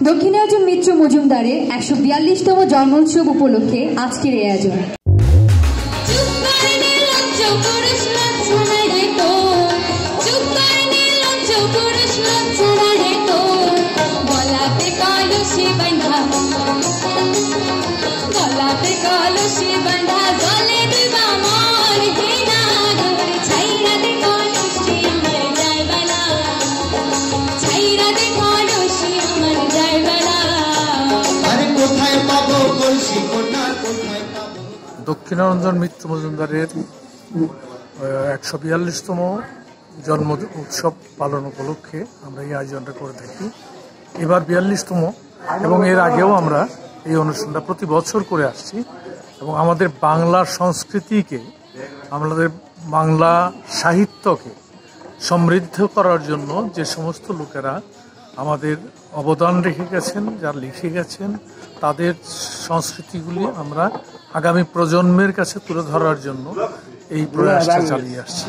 দক্ষিণাঞ্চল মিত্র মজুমদারের একশো বিয়াল্লিশতম জন্মোৎসব উপলক্ষে আজকের এই আয়োজন। নে লজ্জ পুরুষ দক্ষিণারঞ্জন মিত্র মজুমদারের একশো বিয়াল্লিশতম জন্ম উৎসব পালন উপলক্ষে আমরা এই আয়োজনটা করে থাকি। এবার বিয়াল্লিশতম, এবং এর আগেও আমরা এই অনুষ্ঠানটা প্রতি বছর করে আসছি। এবং আমাদের বাংলা সংস্কৃতিকে, আমাদের বাংলা সাহিত্যকে সমৃদ্ধ করার জন্য যে সমস্ত লোকেরা আমাদের অবদান রেখে গেছেন যারা লিখে গেছেন, তাদের সংস্কৃতিগুলি আমরা আগামী প্রজন্মের কাছে তুলে ধরার জন্য এই প্রয়াসটা চালিয়ে আসছি।